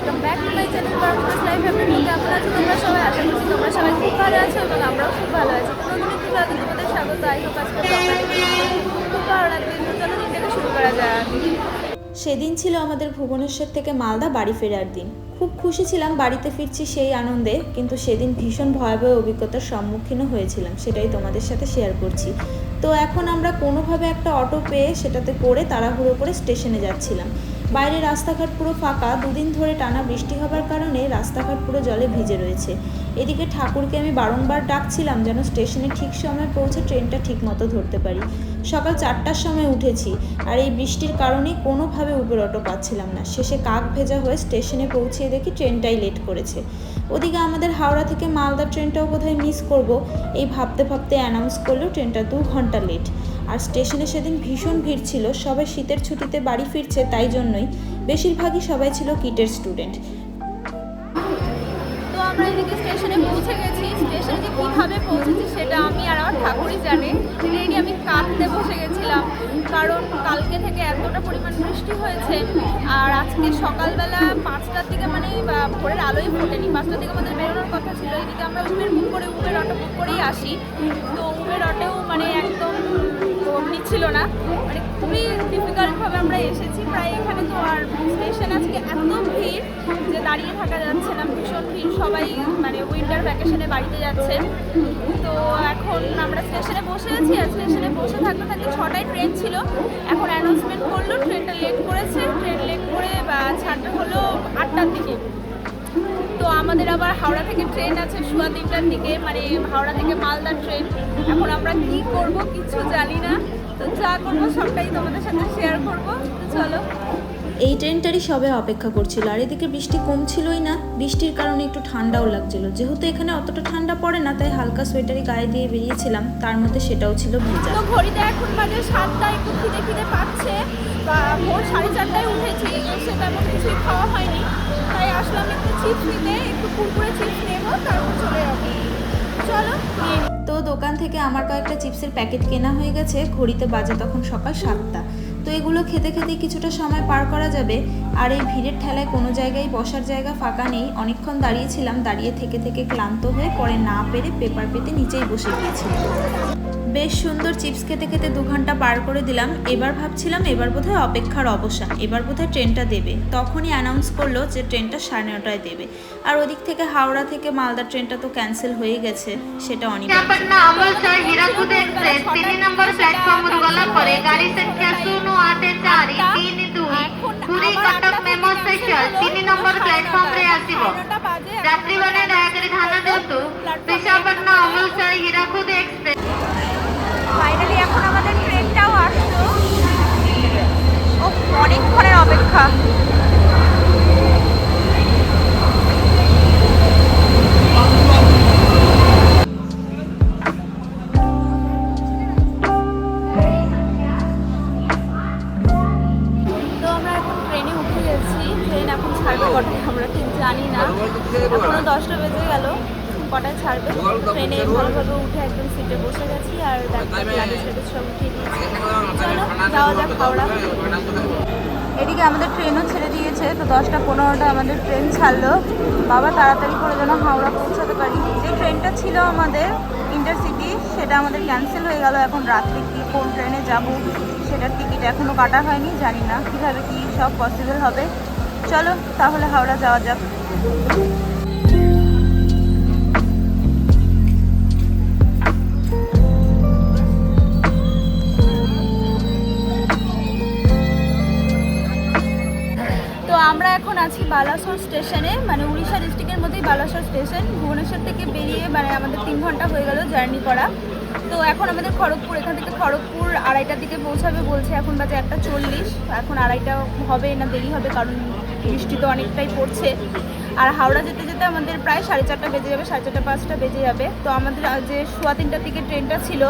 Welcome back to my channel life আছো? তোমরা সবাই আশা করছি তোমরা সবাই খুব ভালো আছো এবং আমরাও খুব ভালো আছি। তো নতুন একটি ব্লগে তোমাদের স্বাগত। আই হোপ আজকে খুব ভালো লাগবে। চলো শুরু করা যাক। সেদিন ছিল আমাদের ভুবনেশ্বর থেকে মালদা বাড়ি ফেরার দিন। খুব খুশি ছিলাম বাড়িতে ফিরছি সেই আনন্দে, কিন্তু সেদিন ভীষণ ভয়াবহ অভিজ্ঞতার সম্মুখীনও হয়েছিলাম, সেটাই তোমাদের সাথে শেয়ার করছি। তো এখন আমরা কোনোভাবে একটা অটো পেয়ে সেটাতে করে তাড়াহুড়ো করে স্টেশনে যাচ্ছিলাম। বাইরে রাস্তাঘাট পুরো ফাঁকা, দুদিন ধরে টানা বৃষ্টি হবার কারণে রাস্তাঘাট পুরো জলে ভিজে রয়েছে। এদিকে ঠাকুরকে আমি বারংবার ডাকছিলাম যেন স্টেশনে ঠিক সময় পৌঁছে ট্রেনটা ঠিক মতো ধরতে পারি। সকাল চারটার সময় উঠেছি আর এই বৃষ্টির কারণে কোনোভাবে উবের অটো পাচ্ছিলাম না। শেষে কাক ভেজা হয়ে স্টেশনে পৌঁছিয়ে দেখি ট্রেনটাই লেট করেছে। ওদিকে আমাদের হাওড়া থেকে মালদা ট্রেনটাও বোধহয় মিস করব। এই ভাবতে ভাবতে অ্যানাউন্স করলেও ট্রেনটা দু ঘণ্টা লেট আর স্টেশনে সেদিন ভীষণ ভিড় ছিল, সবাই শীতের ছুটিতে বাড়ি ফিরছে তাই জন্যই। বেশিরভাগই সবাই ছিল কিটের স্টুডেন্ট। তো আমরা এদিকে স্টেশনে পৌঁছে গেছি। স্টেশনে কীভাবে পৌঁছেছি সেটা আমি আর আমার ঠাকুরই জানে। ট্রেনে আমি কাঁদতে বসে গেছিলাম। কারণ কালকে থেকে এতটা পরিমাণ বৃষ্টি হয়েছে, আর আজকে সকালবেলা পাঁচটার দিকে মানে ভোরের আলোই ফোটেনি। পাঁচটার দিকে আমাদের বেরোনোর কথা ছিল, এদিকে আমরা উবের বুক করে, উবের অটো বুক করেই আসি। তো উবের অটোও মানে একদম ছিল না। মানে খুবই ডিফিকাল্টভাবে আমরা এসেছি, প্রায় এখানে তো আর স্টেশন আজকে এত ভিড় যে দাঁড়িয়ে থাকা যাচ্ছে না, ভীষণ ভিড়। সবাই মানে উইন্টার ভ্যাকেশনে বাড়িতে যাচ্ছে। তো এখন আমরা স্টেশনে বসে আছি, আর স্টেশনে বসে থাকতে থাকতে ছটায় ট্রেন ছিল। এখন অ্যানাউন্সমেন্ট করল ট্রেনটা লেট করেছে। ট্রেন লেট করে ছাড়টা হলো আটটার দিকে। তো আমাদের আবার হাওড়া থেকে ট্রেন আছে, সোয়া তিনটার দিকে মানে হাওড়া থেকে মালদা ট্রেন এখন আমরা কি করব কিছু জানি না। তো যা করব সবটাই তোমাদের সাথে শেয়ার করব। তো চলো। এই ট্রেনটারই সবে অপেক্ষা করছিল। আর এদিকে বৃষ্টি কমছিলই না। বৃষ্টির কারণে একটু ঠান্ডাও লাগছিল। যেহেতু এখানে অতটা ঠান্ডা পড়ে না তাই হালকা সোয়েটারই গায়ে দিয়ে বেরিয়েছিলাম। তার মধ্যে সেটাও ছিল ভেজা। তো ঘড়িতে এখন বাজে সাতটা একটু খিদে খিদে পাচ্ছে। বা ভোর সাড়ে চারটায় উঠেছি এসে তেমন কিছুই খাওয়া হয়নি। তাই আসলাম একটু চিপস নিতে একটু কুরকুরে চিপস নেব তারপর চলে যাব। চলো তো দোকান থেকে আমার কয়েকটা চিপসের প্যাকেট কেনা হয়ে গেছে। ঘড়িতে বাজে তখন সকাল সাতটা। তো এগুলো খেতে খেতে কিছুটা সময় পার করা যাবে। আর এই ভিড়ের ঠেলায় কোনো জায়গায় বসার জায়গা ফাঁকা নেই। অনেকক্ষণ দাঁড়িয়েছিলাম, দাঁড়িয়ে থেকে থেকে ক্লান্ত হয়ে পরে না পেরে পেপার পেতে নিচেই বসে গিয়েছিলাম। বেশ সুন্দর চিপস খেতে খেতে দু ঘণ্টা পার করে দিলাম। এবার ভাবছিলাম এবার বোধহয় অপেক্ষার অবসান। এবার বোধহয় ট্রেনটা দেবে। তখনই অ্যানাউন্স করল যে ট্রেনটা সাড়ে নটায় দেবে। আর ওদিক থেকে হাওড়া থেকে মালদা ট্রেনটা তো ক্যান্সেল হয়ে গেছে, সেটা অনেক যাত্রীগণের দয়াকরি ধ্যান দিন্তু বিশাখাপট্টনম হীরাকুদ এক্সপ্রেস ফাইনালি এখন আমাদের ট্রেনটাও আসলো। ও, অনেকক্ষণের অপেক্ষা। ট্রেনে এখন ছাড়বে কটায় আমরা ঠিক জানি না। এখনও দশটা বেজে গেল। কটায় ছাড়বে? ট্রেনে ভালোভাবে উঠে একদম সিটে বসে গেছি আর লাগেজ টাগেজ সব উঠিয়ে চলো, যাওয়া যাক হাওড়া। এদিকে আমাদের ট্রেনও ছেড়ে দিয়েছে, তো দশটা পনেরোটা আমাদের ট্রেন ছাড়লো। বাবা, তাড়াতাড়ি করে যেন হাওড়া পৌঁছাতে পারি। যে ট্রেনটা ছিল আমাদের ইন্টারসিটি সেটা আমাদের ক্যান্সেল হয়ে গেল। এখন রাত্রে কি, কোন ট্রেনে যাব, সেটার টিকিট এখনও কাটা হয়নি, জানি না। কীভাবে কি সব পসিবল হবে। চলো, তাহলে হাওড়া যাওয়া যাক। আমরা এখন আছি বালাসোর স্টেশনে মানে উড়িষ্যা ডিস্ট্রিক্টের মধ্যেই বালাসোর স্টেশন। ভুবনেশ্বর থেকে বেরিয়ে মানে আমাদের তিন ঘণ্টা হয়ে গেল জার্নি করা। তো এখন আমাদের খড়গপুর, এখান থেকে খড়গপুর আড়াইটার দিকে পৌঁছাবে বলছে, এখন বাজে একটা চল্লিশ। এখন আড়াইটা হবে না, দেরি হবে, কারণ বৃষ্টি তো অনেকটাই পড়ছে। আর হাওড়া যেতে যেতে আমাদের প্রায় সাড়ে চারটা বেজে যাবে, সাড়ে চারটা পাঁচটা বেজে যাবে। তো আমাদের যে সোয়া তিনটার দিকে ট্রেনটা ছিল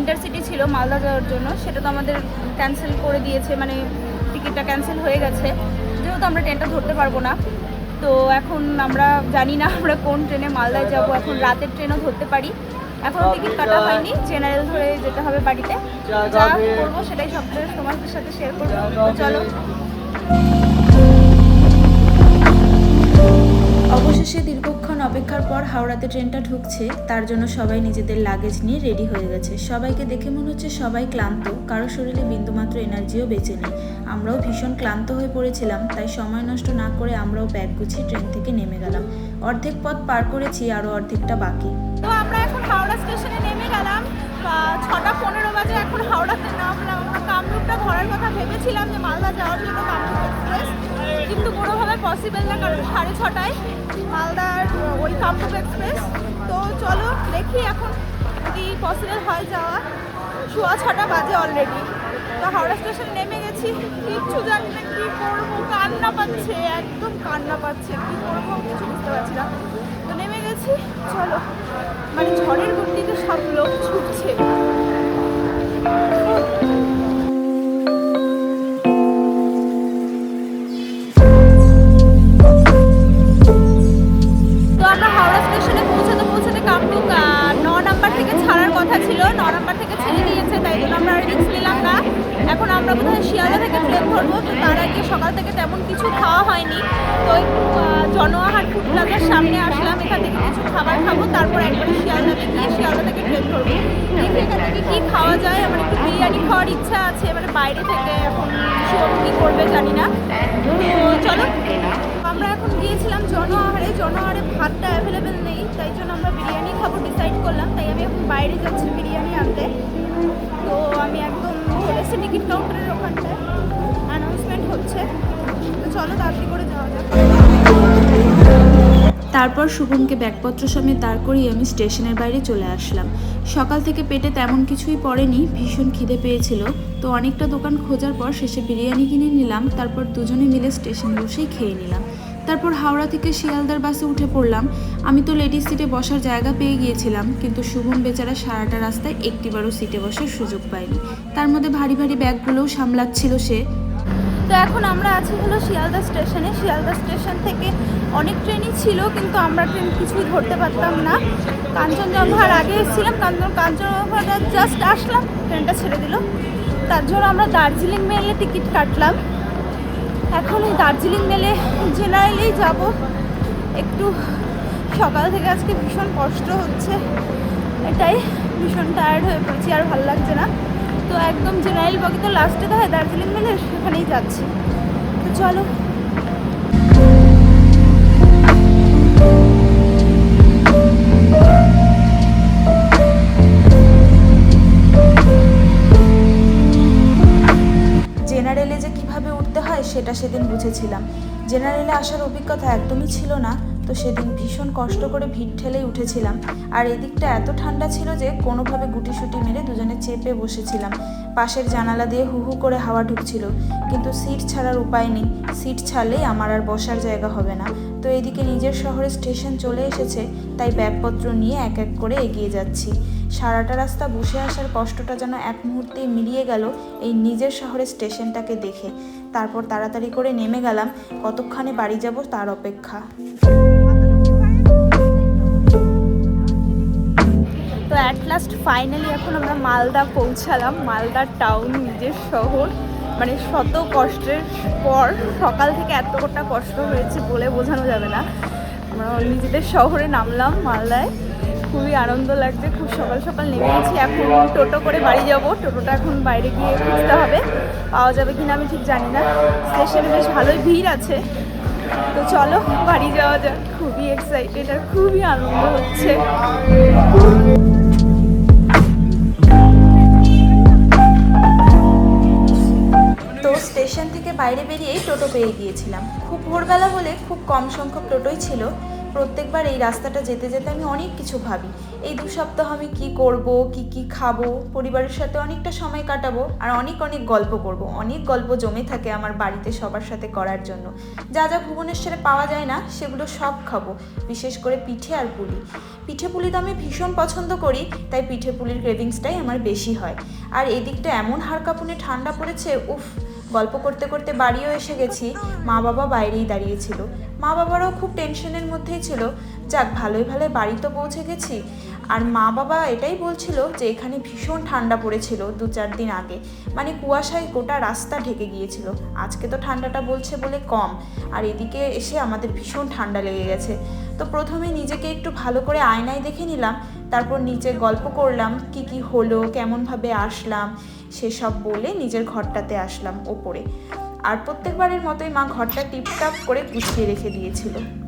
ইন্টারসিটি ছিল মালদা যাওয়ার জন্য, সেটা তো আমাদের ক্যান্সেল করে দিয়েছে মানে টিকিটটা ক্যান্সেল হয়ে গেছে। যেহেতু আমরা ট্রেনটা ধরতে পারব না। তো এখন আমরা জানি না আমরা কোন ট্রেনে মালদায় যাব। এখন রাতের ট্রেনও ধরতে পারি। এখন টিকিট কাটা হয়নি। জেনারেল ধরে যেতে হবে বাড়িতে। যা করব সেটাই সবচেয়ে তোমাদের সাথে শেয়ার করব। তো চলো পর হাওড়াতে ট্রেনটা ঢুকছে, তার জন্য সবাই নিজেদের লাগেজ নিয়ে রেডি হয়ে গেছে। সবাইকে দেখে মনে হচ্ছে সবাই ক্লান্ত, কারও শরীরে বিন্দুমাত্র এনার্জিও বেঁচে নেই। আমরাও ভীষণ ক্লান্ত হয়ে পড়েছিলাম, তাই সময় নষ্ট না করে আমরাও ব্যাগ গুছিয়ে ট্রেন থেকে নেমে গেলাম। অর্ধেক পথ পার করেছি আরও অর্ধেকটা বাকি। তো আমরা এখন হাওড়া স্টেশনে নেমে গেলাম ছটা পনেরো বাজে এখন হাওড়াতে নামলাম। ধরার কথা ভেবেছিলাম যে মালদা যাওয়ার জন্য কামরূপ কিন্তু কোনোভাবে পসিবল না, কারণ সাড়ে ছটায় মালদার ওই কামরূপ এক্সপ্রেস তো চলো দেখি এখন যদি পসিবল হয় যাওয়া। সোয়া ছটা বাজে অলরেডি তো হাওড়া স্টেশন নেমে গেছি। কিচ্ছু জানি না কী করব, কান্না পাচ্ছে, একদম কান্না পাচ্ছে। কী করব কিছু বুঝতে পারছি না। তো নেমে গেছি। চলো। মানে ঝড়ের গতিতে সব লোক ছুটছে। এখন আমরা বোধহয় শিয়ালদা থেকে ট্রেন ধরবো তো তার আগে সকাল থেকে তেমন কিছু খাওয়া হয়নি। তো জনআহার ফুড প্লাজার সামনে আসলাম, এখান থেকে কিছু খাবার খাব, তারপর একবারে শিয়ালদাতে গিয়ে শিয়ালদা থেকে ট্রেন ধরবো দেখি এখান থেকে কী খাওয়া যায়, আমার একটু বিরিয়ানি খাওয়ার ইচ্ছা আছে মানে বাইরে থেকে এখন শিওর কী করবে জানি না। তো চলো, আমরা এখন গিয়েছিলাম জনআহারে জনআহারে ভাতটা অ্যাভেলেবেল নেই, তাই জন্য আমরা বিরিয়ানি খাব ডিসাইড করলাম, তাই আমি এখন বাইরে যাচ্ছি বিরিয়ানি আনতে। তো আমি একদম টিকিট কাউন্টারের ওখানটায় অ্যানাউন্সমেন্ট হচ্ছে। তো চলো তাড়াতাড়ি করে যাওয়া যাক। তারপর শুভমকে ব্যাগপত্র সমেত দাঁড় করিয়ে আমি স্টেশনের বাইরে চলে আসলাম। সকাল থেকে পেটে তেমন কিছুই পড়েনি, ভীষণ খিদে পেয়েছিল। তো অনেকটা দোকান খোঁজার পর শেষে বিরিয়ানি কিনে নিলাম, তারপর দুজনে মিলে স্টেশন বসেই খেয়ে নিলাম। তারপর হাওড়া থেকে শিয়ালদার বাসে উঠে পড়লাম। আমি তো লেডিস সিটে বসার জায়গা পেয়ে গিয়েছিলাম, কিন্তু শুভম বেচারা সারাটা রাস্তায় একটিবারও সিটে বসার সুযোগ পায়নি। তার মধ্যে ভারী ভারী ব্যাগগুলোও সামলাচ্ছিল সে। তো এখন আমরা আছি হলো শিয়ালদা স্টেশনে। শিয়ালদা স্টেশন থেকে অনেক ট্রেনই ছিল, কিন্তু আমরা ট্রেন কিছুই ধরতে পারতাম না। কাঞ্চনজঙ্ঘার আগে এসেছিলাম, কাঞ্চন কাঞ্চনজঙ্ঘাটা জাস্ট আসলাম, ট্রেনটা ছেড়ে দিল। তার জন্য আমরা দার্জিলিং মেলে টিকিট কাটলাম। এখন এই দার্জিলিং মেলে জেনারেলেই যাব। একটু সকাল থেকে আজকে ভীষণ কষ্ট হচ্ছে। এটাই, ভীষণ টায়ার্ড হয়ে পড়েছি, আর ভালো লাগছে না। তো একদম জেনারেল বগি তো লাস্টে তো হয়, দার্জিলিং মেলে সেখানেই যাচ্ছি। তো চলো। জেনারেলে যে কীভাবে উঠতে হয়, সেটা সেদিন বুঝেছিলাম। জেনারেলে আসার অভিজ্ঞতা একদমই ছিল না। তো সেদিন ভীষণ কষ্ট করে ভিড় ঠেলেই উঠেছিলাম। আর এদিকটা এত ঠান্ডা ছিল যে কোনোভাবে গুটিসুটি মেরে দুজনে চেপে বসেছিলাম। পাশের জানালা দিয়ে হু হু করে হাওয়া ঢুকছিল। কিন্তু সিট ছাড়ার উপায় নেই। সিট ছাড়লেই আমার আর বসার জায়গা হবে না। তো এদিকে নিজের শহরে স্টেশন চলে এসেছে, তাই ব্যাগপত্র নিয়ে এক এক করে এগিয়ে যাচ্ছি। সারাটা রাস্তা বসে আসার কষ্টটা যেন এক মুহূর্তেই মিলিয়ে গেল এই নিজের শহরের স্টেশনটাকে দেখে। তারপর তাড়াতাড়ি করে নেমে গেলাম। কতক্ষণে বাড়ি যাব তার অপেক্ষা। তো অ্যাট লাস্ট ফাইনালি এখন আমরা মালদা পৌঁছালাম। মালদা টাউন নিজের শহর। মানে শত কষ্টের পর সকাল থেকে এতটা কষ্ট হয়েছে বলে বোঝানো যাবে না। আমরা নিজেদের শহরে নামলাম মালদায়। খুবই আনন্দ লাগছে, খুব সকাল সকাল নেমে গেছি এখন টোটো করে বাড়ি যাব। টোটোটা এখন বাইরে গিয়ে খুঁজতে হবে। পাওয়া যাবে কিনা আমি ঠিক জানি না। স্টেশনে বেশ ভালোই ভিড় আছে। তো চলো, বাড়ি যাওয়া যাক। খুবই এক্সাইটেড আর খুবই আনন্দ হচ্ছে। স্টেশন থেকে বাইরে বেরিয়েই টোটো পেয়ে গিয়েছিলাম। খুব ভোরবেলা হলে খুব কম সংখ্যক টোটোই ছিল। প্রত্যেকবার এই রাস্তাটা যেতে যেতে আমি অনেক কিছু ভাবি। এই দু সপ্তাহ আমি কি করব, কি কি খাব, পরিবারের সাথে অনেকটা সময় কাটাবো আর অনেক অনেক গল্প করব। অনেক গল্প জমে থাকে আমার বাড়িতে সবার সাথে করার জন্য। যা যা ভুবনেশ্বরে পাওয়া যায় না, সেগুলো সব খাব, বিশেষ করে পিঠে আর পুলি। পিঠে পুলি তো আমি ভীষণ পছন্দ করি, তাই পিঠে পুলির ক্রেভিংসটাই আমার বেশি হয়। আর এদিকটা এমন হাড় কাঁপুনে ঠান্ডা পড়েছে, উফ গল্প করতে করতে বাড়িও এসে গেছি। মা বাবা বাইরেই দাঁড়িয়েছিল। মা বাবারাও খুব টেনশনের মধ্যেই ছিল। যাক, ভালোই ভালোই বাড়ি তো পৌঁছে গেছি। আর মা বাবা এটাই বলছিল যে এখানে ভীষণ ঠান্ডা পড়েছিল দু চার দিন আগে। মানে কুয়াশায় গোটা রাস্তা ঢেকে গিয়েছিল। আজকে তো ঠান্ডাটা বলছে বলে কম। আর এদিকে এসে আমাদের ভীষণ ঠান্ডা লেগে গেছে। তো প্রথমে নিজেকে একটু ভালো করে আয়নায় দেখে নিলাম, তারপর নিচে গল্প করলাম, কি কি হলো, কেমনভাবে আসলাম, সেসব বলে নিজের ঘরটাতে আসলাম ওপরে। আর প্রত্যেকবারের মতোই মা ঘরটা টিপটাপ করে গুছিয়ে রেখে দিয়েছিল।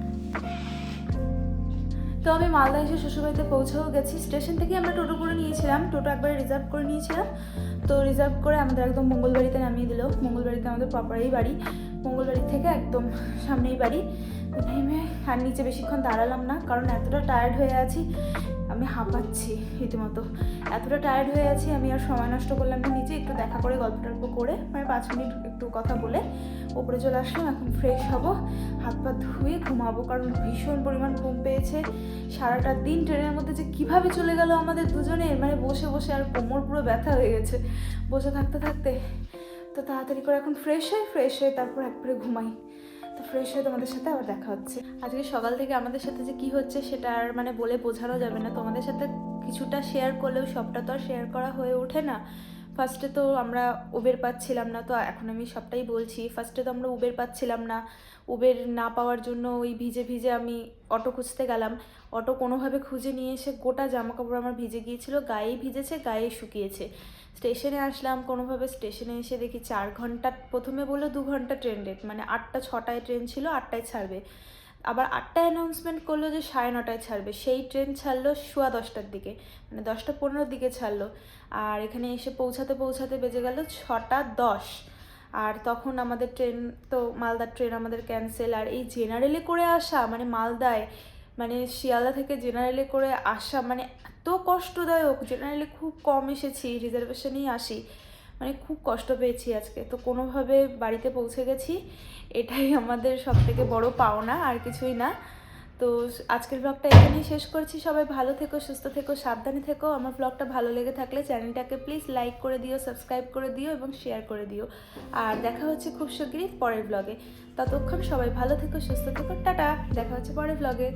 তো আমি মালদা এসে শ্বশুরবাড়িতে পৌঁছেও গেছি। স্টেশন থেকে আমরা টোটো করে নিয়েছিলাম। টোটো একবারে রিজার্ভ করে নিয়েছিলাম। তো রিজার্ভ করে আমাদের একদম মঙ্গলবাড়িতে নামিয়ে দিল। মঙ্গলবাড়িতে আমাদের পাপাড়াই বাড়ি। মঙ্গলবাড়ি থেকে একদম সামনেই বাড়ি। নেমে আর নিচে বেশিক্ষণ দাঁড়ালাম না, কারণ এতটা টায়ার্ড হয়ে আছি, আমি হাঁপাচ্ছি রীতিমতো। এতটা টায়ার্ড হয়ে আছি, আমি আর সময় নষ্ট করলাম না নিচে, একটু দেখা করে, গল্প টল্প করে মানে পাঁচ মিনিট একটু কথা বলে ওপরে চলে আসলাম, এখন ফ্রেশ হব, হাত পা ধুয়ে ঘুমাবো, কারণ ভীষণ পরিমাণ ঘুম পেয়েছে। সারাটা দিন ট্রেনের মধ্যে যে কীভাবে চলে গেল আমাদের দুজনের মানে বসে বসে আর কোমর পুরো ব্যথা হয়ে গেছে। বসে থাকতে থাকতে তো তাড়াতাড়ি করে এখন ফ্রেশ হয়ে ফ্রেশ হয়ে তারপর একবারে ঘুমাই। তো ফ্রেশ হয়ে তোমাদের সাথে আবার দেখা হচ্ছে। আজকে সকাল থেকে আমাদের সাথে যে কি হচ্ছে সেটা আর মানে বলে বোঝানো যাবে না। তোমাদের সাথে কিছুটা শেয়ার করলেও সবটা তো আর শেয়ার করা হয়ে ওঠে না। ফার্স্টে তো আমরা উবের পাচ্ছিলাম না, তো এখন আমি সবটাই বলছি। ফার্স্টে তো আমরা উবের পাচ্ছিলাম না। উবের না পাওয়ার জন্য ওই ভিজে ভিজে আমি অটো খুঁজতে গেলাম। অটো কোনোভাবে খুঁজে নিয়ে এসে গোটা জামা কাপড় আমার ভিজে গিয়েছিল, গায়েই ভিজেছে গায়ে শুকিয়েছে। স্টেশনে আসলাম, কোনোভাবে স্টেশনে এসে দেখি চার ঘণ্টা, প্রথমে বলল দু ঘণ্টা ট্রেন ডেট মানে আটটা, ছটায় ট্রেন ছিল, আটটায় ছাড়বে। আবার আটটায় অ্যানাউন্সমেন্ট করল যে সাড়ে নটায় ছাড়বে। সেই ট্রেন ছাড়লো সোয়া দশটার দিকে মানে দশটা পনেরোর দিকে ছাড়লো। আর এখানে এসে পৌঁছাতে পৌঁছাতে বেজে গেল ছটা দশ। আর তখন আমাদের ট্রেন তো মালদার ট্রেন আমাদের ক্যান্সেল আর এই জেনারেলে করে আসা মানে মালদায় মানে শিয়ালদা থেকে জেনারেলে করে আসা মানে এত কষ্টদায়ক। জেনারেলে খুব কম এসেছি রিজার্ভেশনেই আসি। মানে খুব কষ্ট পেয়েছি আজকে। তো কোনোভাবে বাড়িতে পৌঁছে গেছি, এটাই আমাদের সব থেকে বড় পাওনা, আর কিছুই না। তো আজকের ব্লগটা এখানেই শেষ করছি। সবাই ভালো থেকো, সুস্থ থেকো, সাবধানে থেকো। আমার ব্লগটা ভালো লেগে থাকলে চ্যানেলটাকে প্লিজ লাইক করে দিও সাবস্ক্রাইব করে দিও এবং শেয়ার করে দিও। আর দেখা হচ্ছে খুব শিগগিরই পরের ব্লগে। ততক্ষণ সবাই ভালো থেকো, সুস্থ থেকো। টাটা! দেখা হচ্ছে পরের ব্লগে।